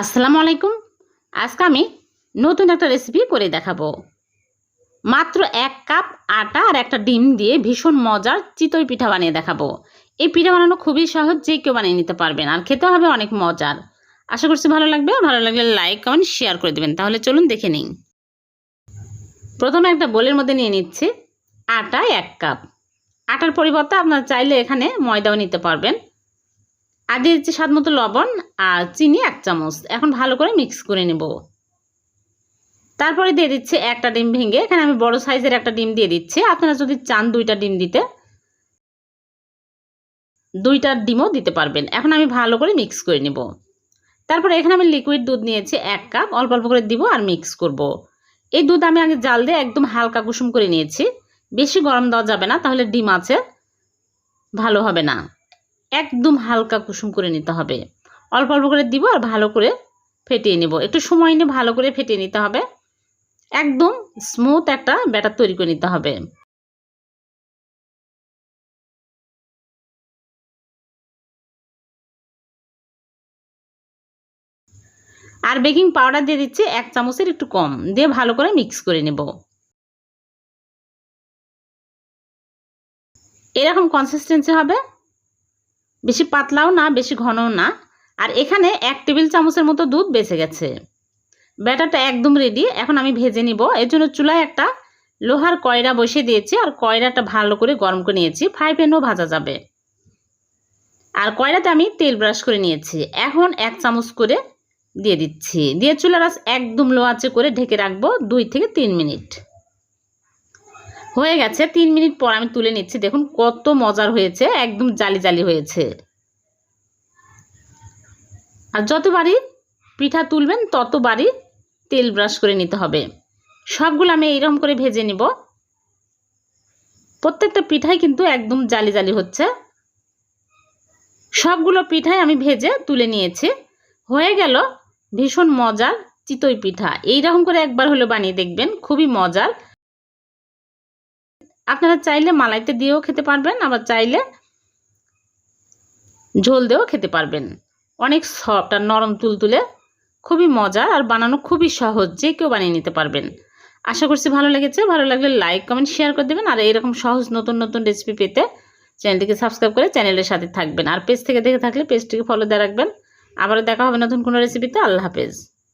আসসালামু আলাইকুম। আজকে আমি নতুন একটা রেসিপি করে দেখাবো। মাত্র এক কাপ আটা আর একটা ডিম দিয়ে ভীষণ মজার চিতই পিঠা বানিয়ে দেখাবো। এই পিঠা বানানো খুবই সহজ, যে কেউ বানিয়ে নিতে পারবেন আর খেতে হবে অনেক মজার। আশা করছি ভালো লাগবে। ভালো লাগলে লাইক কমেন্ট শেয়ার করে দেবেন। তাহলে চলুন দেখে নিন প্রথমে একটা বোলের মধ্যে নিয়ে নিচ্ছি আটা এক কাপ। আটার পরিবর্তে আপনারা চাইলে এখানে ময়দাও নিতে পারবেন। আর দিচ্ছি স্বাদ মতো লবণ আর চিনি এক চামচ। এখন ভালো করে মিক্স করে নেব। তারপরে দিয়ে দিচ্ছি একটা ডিম ভেঙে, এখানে আমি বড় সাইজের একটা ডিম দিয়ে দিচ্ছি। আপনারা যদি চান দুইটা ডিম দিতে, দুইটা ডিমও দিতে পারবেন। এখন আমি ভালো করে মিক্স করে নেব। তারপরে এখানে আমি লিকুইড দুধ নিয়েছি এক কাপ অল্প অল্প করে দিব আর মিক্স করব। এই দুধ আমি আগে জাল দিয়ে একদম হালকা কুসুম করে নিয়েছি। বেশি গরম দেওয়া যাবে না, তাহলে ডিম আছে, ভালো হবে না। একদম হালকা কুসুম করে নিতে হবে। অল্প অল্প করে দিব আর ভালো করে ফেটিয়ে নেব। একটু সময় নিয়ে ভালো করে ফেটিয়ে নিতে হবে। একদম স্মুথ একটা ব্যাটার তৈরি করে নিতে হবে। আর বেকিং পাউডার দিয়ে দিচ্ছি এক চামচের একটু কম। দিয়ে ভালো করে মিক্স করে নেব। এরকম কনসিস্টেন্সি হবে। বেশি পাতলাও না, বেশি ঘনও না। আর এখানে এক টেবিল চামচের মতো দুধ বেঁচে গেছে। ব্যাটারটা একদম রেডি এখন আমি ভেজে নিব। এর জন্য চুলায় একটা লোহার কয়রা বসিয়ে দিয়েছি আর কয়রাটা ভালো করে গরম করে নিয়েছি। ফ্রাই প্যানও ভাজা যাবে। আর কয়রাতে আমি তেল ব্রাশ করে নিয়েছি। এখন এক চামচ করে দিয়ে দিচ্ছি। দিয়ে চুলার আঁচ একদম লো আঁচে করে ঢেকে রাখব দুই থেকে তিন মিনিট। হয়ে গেছে। তিন মিনিট পর আমি তুলে নিচ্ছি। দেখুন কত মজার হয়েছে, একদম জালি জালি হয়েছে। আর যতবারই পিঠা তুলবেন, ততবারই তেল ব্রাশ করে নিতে হবে। সবগুলো আমি এইরকম করে ভেজে নিব। প্রত্যেকটা পিঠাই কিন্তু একদম জালি জালি হচ্ছে। সবগুলো পিঠাই আমি ভেজে তুলে নিয়েছি। হয়ে গেল ভীষণ মজার চিতই পিঠা। এইরকম করে একবার হলো বানিয়ে দেখবেন, খুবই মজার। আপনারা চাইলে মালাইতে দিয়েও খেতে পারবেন, আবার চাইলে ঝোল দিয়েও খেতে পারবেন। অনেক সফট আর নরম তুলতুলে, খুবই মজার আর বানানো খুবই সহজ, যে কেউ বানিয়ে নিতে পারবেন। আশা করছি ভালো লেগেছে, ভালো লাগলে লাইক, কমেন্ট, শেয়ার করে দেবেন, আর এরকম সহজ নতুন নতুন রেসিপি পেতে চ্যানেলটিকে সাবস্ক্রাইব করে চ্যানেলের সাথে থাকবেন। আর পেজ থেকে দেখে থাকলে পেজটিকে ফলো দিয়ে রাখবেন। আবারও দেখা হবে নতুন কোনো রেসিপিতে আল্লাহ হাফেজ।